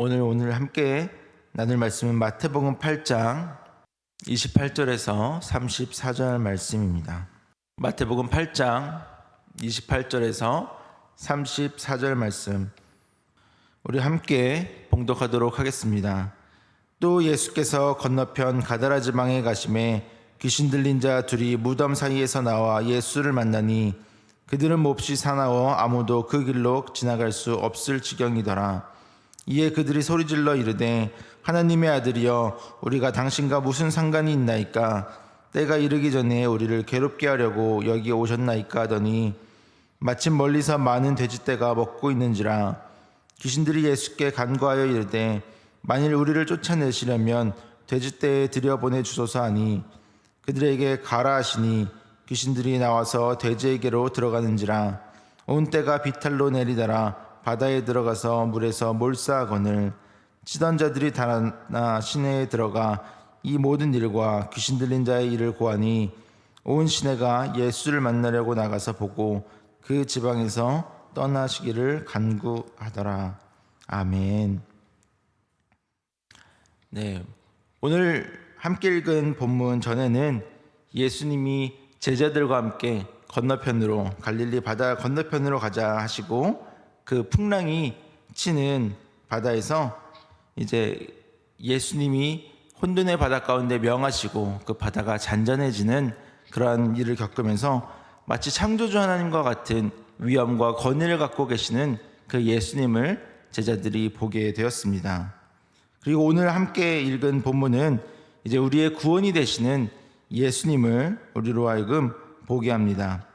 오늘 오늘 함께 나눌 말씀은 마태복음 8장 28절에서 34절 말씀입니다. 마태복음 8장 28절에서 34절 말씀 우리 함께 봉독하도록 하겠습니다. 또 예수께서 건너편 가다라 지방에 가심에 귀신 들린 자 둘이 무덤 사이에서 나와 예수를 만나니 그들은 몹시 사나워 아무도 그 길로 지나갈 수 없을 지경이더라. 이에 그들이 소리질러 이르되 하나님의 아들이여 우리가 당신과 무슨 상관이 있나이까? 때가 이르기 전에 우리를 괴롭게 하려고 여기 오셨나이까 하더니 마침 멀리서 많은 돼지떼가 먹고 있는지라 귀신들이 예수께 간구하여 이르되 만일 우리를 쫓아내시려면 돼지떼에 들여보내 주소서 하니 그들에게 가라 하시니 귀신들이 나와서 돼지에게로 들어가는지라. 온 때가 비탈로 내리다라 바다에 들어가서 물에서 몰사하거늘 치던 자들이 달아나 시내에 들어가 이 모든 일과 귀신 들린 자의 일을 고하니 온 시내가 예수를 만나려고 나가서 보고 그 지방에서 떠나시기를 간구하더라. 아멘. 네. 오늘 함께 읽은 본문 전에는 예수님이 제자들과 함께 건너편으로 갈릴리 바다 건너편으로 가자 하시고 그 풍랑이 치는 바다에서 이제 예수님이 혼돈의 바다 가운데 명하시고 그 바다가 잔잔해지는 그러한 일을 겪으면서 마치 창조주 하나님과 같은 위엄과 권위를 갖고 계시는 그 예수님을 제자들이 보게 되었습니다. 그리고 오늘 함께 읽은 본문은 이제 우리의 구원이 되시는 예수님을 우리로 하여금 보게 합니다.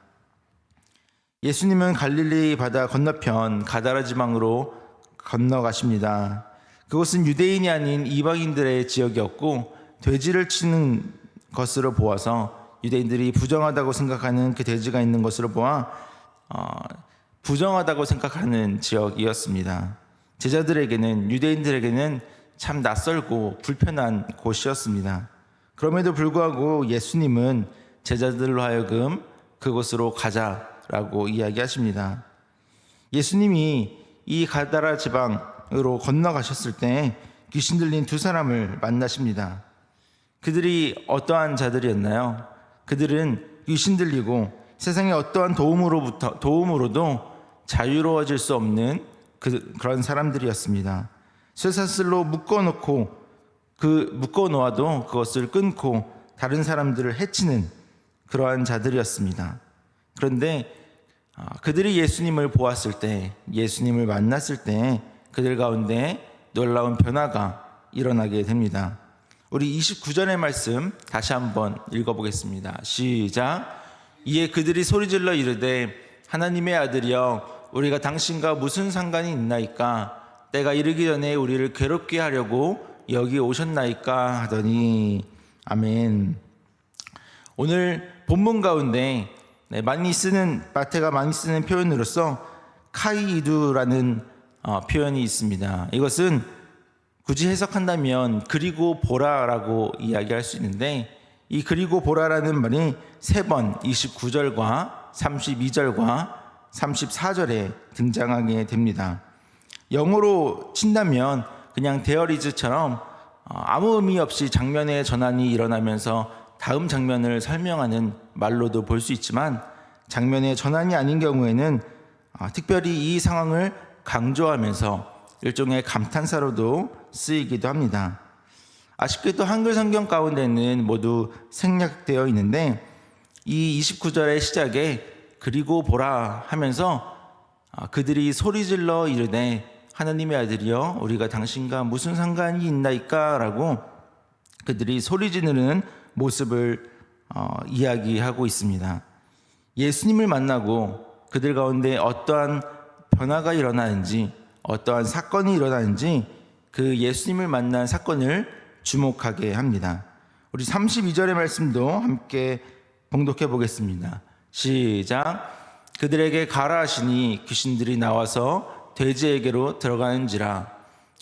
예수님은 갈릴리 바다 건너편 가다라 지방으로 건너가십니다. 그곳은 유대인이 아닌 이방인들의 지역이었고 돼지를 치는 것으로 보아서 유대인들이 부정하다고 생각하는 그 돼지가 있는 것으로 보아 어, 부정하다고 생각하는 지역이었습니다. 제자들에게는 유대인들에게는 참 낯설고 불편한 곳이었습니다. 그럼에도 불구하고 예수님은 제자들로 하여금 그곳으로 가자 라고 이야기하십니다. 예수님이 이 가다라 지방으로 건너가셨을 때 귀신 들린 두 사람을 만나십니다. 그들이 어떠한 자들이었나요? 그들은 귀신 들리고 세상의 어떠한 도움으로부터 도움으로도 자유로워질 수 없는 그, 그런 사람들이었습니다. 쇠사슬로 묶어놓고 그 묶어놓아도 그것을 끊고 다른 사람들을 해치는 그러한 자들이었습니다. 그런데 아, 그들이 예수님을 보았을 때, 예수님을 만났을 때 그들 가운데 놀라운 변화가 일어나게 됩니다. 우리 29절의 말씀 다시 한번 읽어보겠습니다. 시작. 이에 그들이 소리질러 이르되 하나님의 아들이여 우리가 당신과 무슨 상관이 있나이까 때가 이르기 전에 우리를 괴롭게 하려고 여기 오셨나이까 하더니 아멘. 오늘 본문 가운데 네, 많이 쓰는 마태가 많이 쓰는 표현으로서 카이두라는 어, 표현이 있습니다. 이것은 굳이 해석한다면 그리고 보라라고 이야기할 수 있는데 이 그리고 보라라는 말이 세 번 29절과 32절과 34절에 등장하게 됩니다. 영어로 친다면 그냥 데어리즈처럼 어, 아무 의미 없이 장면의 전환이 일어나면서 다음 장면을 설명하는 말로도 볼 수 있지만 장면의 전환이 아닌 경우에는 어, 특별히 이 상황을 강조하면서 일종의 감탄사로도 쓰이기도 합니다. 아쉽게도 한글 성경 가운데는 모두 생략되어 있는데 이 29절의 시작에 그리고 보라 하면서 어, 그들이 소리질러 이르되 하나님의 아들이여 우리가 당신과 무슨 상관이 있나이까라고 그들이 소리 지르는 모습을 어, 이야기하고 있습니다. 예수님을 만나고 그들 가운데 어떠한 변화가 일어나는지 어떠한 사건이 일어나는지 그 예수님을 만난 사건을 주목하게 합니다. 우리 32절의 말씀도 함께 봉독해 보겠습니다. 시작. 그들에게 가라 하시니 귀신들이 나와서 돼지에게로 들어가는지라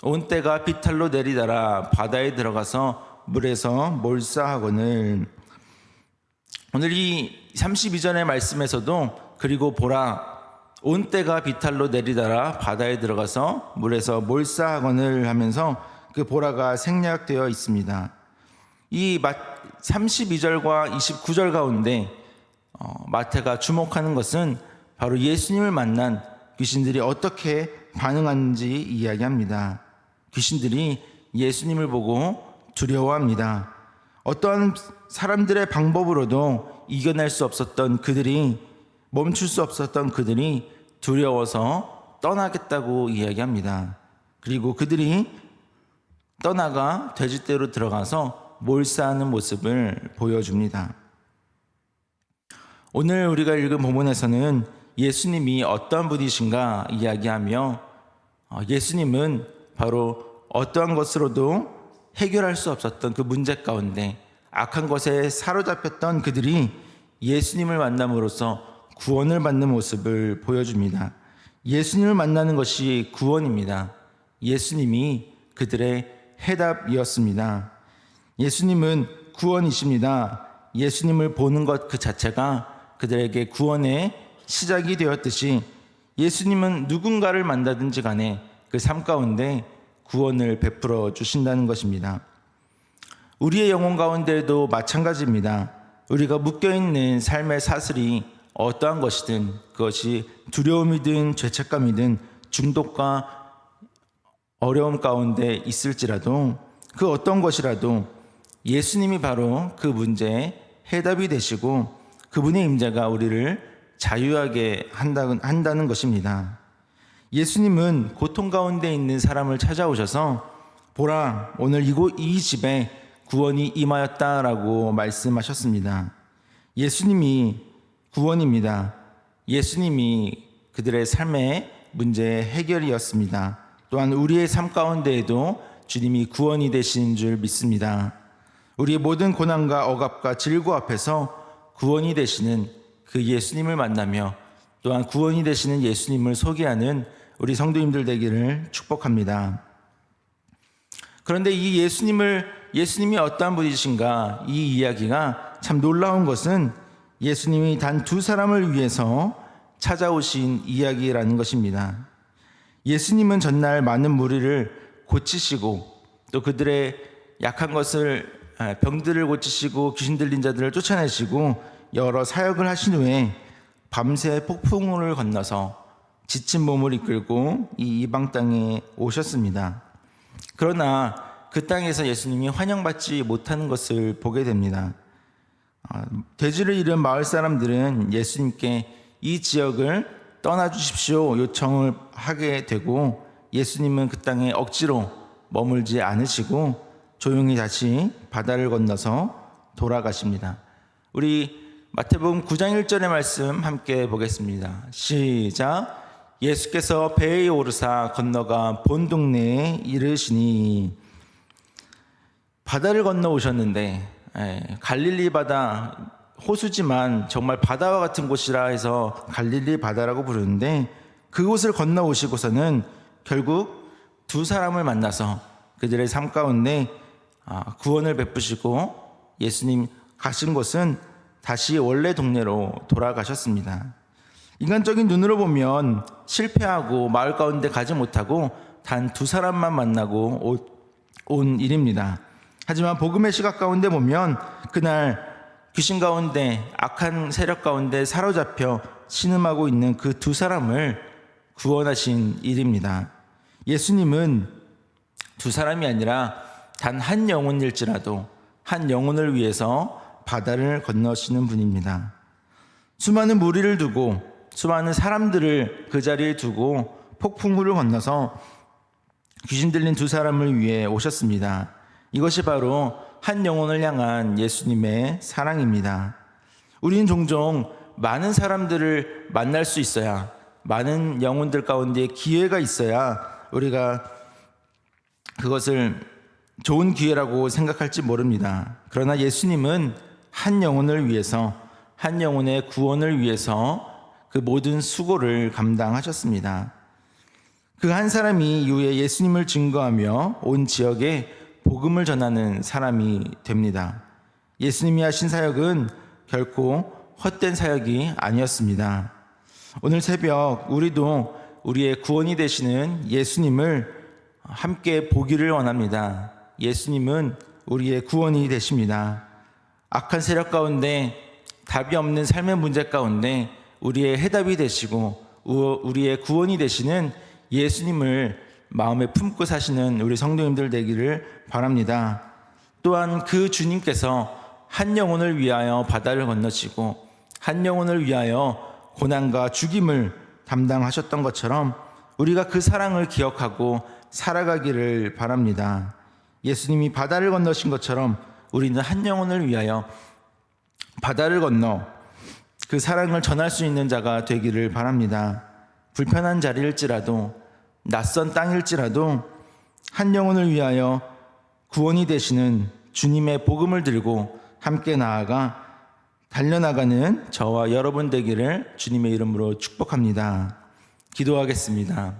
온 때가 비탈로 내리다라 바다에 들어가서 물에서 몰사하거늘 오늘 이 32절의 말씀에서도 그리고 보라 온 때가 비탈로 내리다라 바다에 들어가서 물에서 몰사하건을 하면서 그 보라가 생략되어 있습니다. 이 마- 32절과 29절 가운데 어, 마태가 주목하는 것은 바로 예수님을 만난 귀신들이 어떻게 반응하는지 이야기합니다. 귀신들이 예수님을 보고 두려워합니다. 어떠한 사람들의 방법으로도 이겨낼 수 없었던 그들이 멈출 수 없었던 그들이 두려워서 떠나겠다고 이야기합니다. 그리고 그들이 떠나가 돼지떼로 들어가서 몰사하는 모습을 보여줍니다. 오늘 우리가 읽은 본문에서는 예수님이 어떠한 분이신가 이야기하며 어, 예수님은 바로 어떠한 것으로도 해결할 수 없었던 그 문제 가운데 악한 것에 사로잡혔던 그들이 예수님을 만남으로써 구원을 받는 모습을 보여줍니다. 예수님을 만나는 것이 구원입니다. 예수님이 그들의 해답이었습니다. 예수님은 구원이십니다. 예수님을 보는 것 그 자체가 그들에게 구원의 시작이 되었듯이 예수님은 누군가를 만나든지 간에 그 삶 가운데 구원을 베풀어 주신다는 것입니다. 우리의 영혼 가운데도 마찬가지입니다. 우리가 묶여 있는 삶의 사슬이 어떠한 것이든 그것이 두려움이든 죄책감이든 중독과 어려움 가운데 있을지라도 그 어떤 것이라도 예수님이 바로 그 문제의 해답이 되시고 그분의 임재가 우리를 자유하게 한다, 한다는 것입니다. 예수님은 고통 가운데 있는 사람을 찾아오셔서 보라 오늘 이곳 이 집에 구원이 임하였다라고 말씀하셨습니다. 예수님이 구원입니다. 예수님이 그들의 삶의 문제의 해결이었습니다. 또한 우리의 삶 가운데에도 주님이 구원이 되신 줄 믿습니다. 우리의 모든 고난과 억압과 질고 앞에서 구원이 되시는 그 예수님을 만나며 또한 구원이 되시는 예수님을 소개하는 우리 성도님들 되기를 축복합니다. 그런데 이 예수님을 예수님이 어떠한 분이신가 이 이야기가 참 놀라운 것은 예수님이 단 두 사람을 위해서 찾아오신 이야기라는 것입니다. 예수님은 전날 많은 무리를 고치시고 또 그들의 약한 것을 아, 병들을 고치시고 귀신 들린 자들을 쫓아내시고 여러 사역을 하신 후에 밤새 폭풍우를 건너서 지친 몸을 이끌고 이 이방 땅에 오셨습니다. 그러나 그 땅에서 예수님이 환영받지 못하는 것을 보게 됩니다. 아, 돼지를 잃은 마을 사람들은 예수님께 이 지역을 떠나 주십시오 요청을 하게 되고 예수님은 그 땅에 억지로 머물지 않으시고 조용히 다시 바다를 건너서 돌아가십니다. 우리 마태복음 9장 1절의 말씀 함께 보겠습니다. 시작. 예수께서 배에 오르사 건너가 본 동네에 이르시니 바다를 건너 오셨는데 예, 갈릴리 바다 호수지만 정말 바다와 같은 곳이라 해서 갈릴리 바다라고 부르는데 그곳을 건너 오시고서는 결국 두 사람을 만나서 그들의 삶 가운데 아, 구원을 베푸시고 예수님 가신 곳은 다시 원래 동네로 돌아가셨습니다. 인간적인 눈으로 보면 실패하고 마을 가운데 가지 못하고 단 두 사람만 만나고 오- 온 일입니다. 하지만 복음의 시각 가운데 보면 그날 귀신 가운데 악한 세력 가운데 사로잡혀 신음하고 있는 그 두 사람을 구원하신 일입니다. 예수님은 두 사람이 아니라 단 한 영혼일지라도 한 영혼을 위해서 바다를 건너시는 분입니다. 수많은 무리를 두고 수많은 사람들을 그 자리에 두고 폭풍우를 건너서 귀신 들린 두 사람을 위해 오셨습니다. 이것이 바로 한 영혼을 향한 예수님의 사랑입니다. 우리는 종종 많은 사람들을 만날 수 있어야 많은 영혼들 가운데 기회가 있어야 우리가 그것을 좋은 기회라고 생각할지 모릅니다. 그러나 예수님은 한 영혼을 위해서 한 영혼의 구원을 위해서 그 모든 수고를 감당하셨습니다. 그 한 사람이 이후에 예수님을 증거하며 온 지역에 복음을 전하는 사람이 됩니다. 예수님이 하신 사역은 결코 헛된 사역이 아니었습니다. 오늘 새벽 우리도 우리의 구원이 되시는 예수님을 함께 보기를 원합니다. 예수님은 우리의 구원이 되십니다. 악한 세력 가운데 답이 없는 삶의 문제 가운데 우리의 해답이 되시고 우- 우리의 구원이 되시는 예수님을 마음에 품고 사시는 우리 성도님들 되기를 바랍니다. 또한 그 주님께서 한 영혼을 위하여 바다를 건너시고 한 영혼을 위하여 고난과 죽임을 담당하셨던 것처럼 우리가 그 사랑을 기억하고 살아가기를 바랍니다. 예수님이 바다를 건너신 것처럼 우리는 한 영혼을 위하여 바다를 건너 그 사랑을 전할 수 있는 자가 되기를 바랍니다. 불편한 자리일지라도 낯선 땅일지라도 한 영혼을 위하여 구원이 되시는 주님의 복음을 들고 함께 나아가 달려나가는 저와 여러분 되기를 주님의 이름으로 축복합니다. 기도하겠습니다.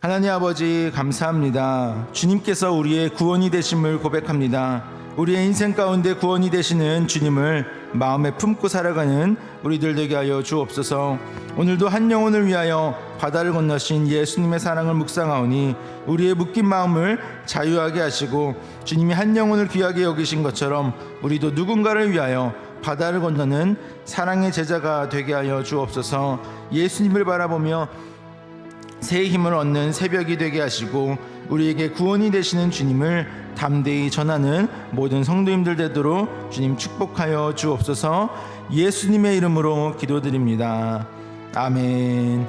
하나님 아버지 감사합니다. 주님께서 우리의 구원이 되심을 고백합니다. 우리의 인생 가운데 구원이 되시는 주님을 마음에 품고 살아가는 우리들 되게 하여 주옵소서. 오늘도 한 영혼을 위하여 바다를 건너신 예수님의 사랑을 묵상하오니 우리의 묶인 마음을 자유하게 하시고 주님이 한 영혼을 귀하게 여기신 것처럼 우리도 누군가를 위하여 바다를 건너는 사랑의 제자가 되게 하여 주옵소서. 예수님을 바라보며 새 힘을 얻는 새벽이 되게 하시고 우리에게 구원이 되시는 주님을 담대히 전하는 모든 성도님들 되도록 주님 축복하여 주옵소서 예수님의 이름으로 기도드립니다. 아멘.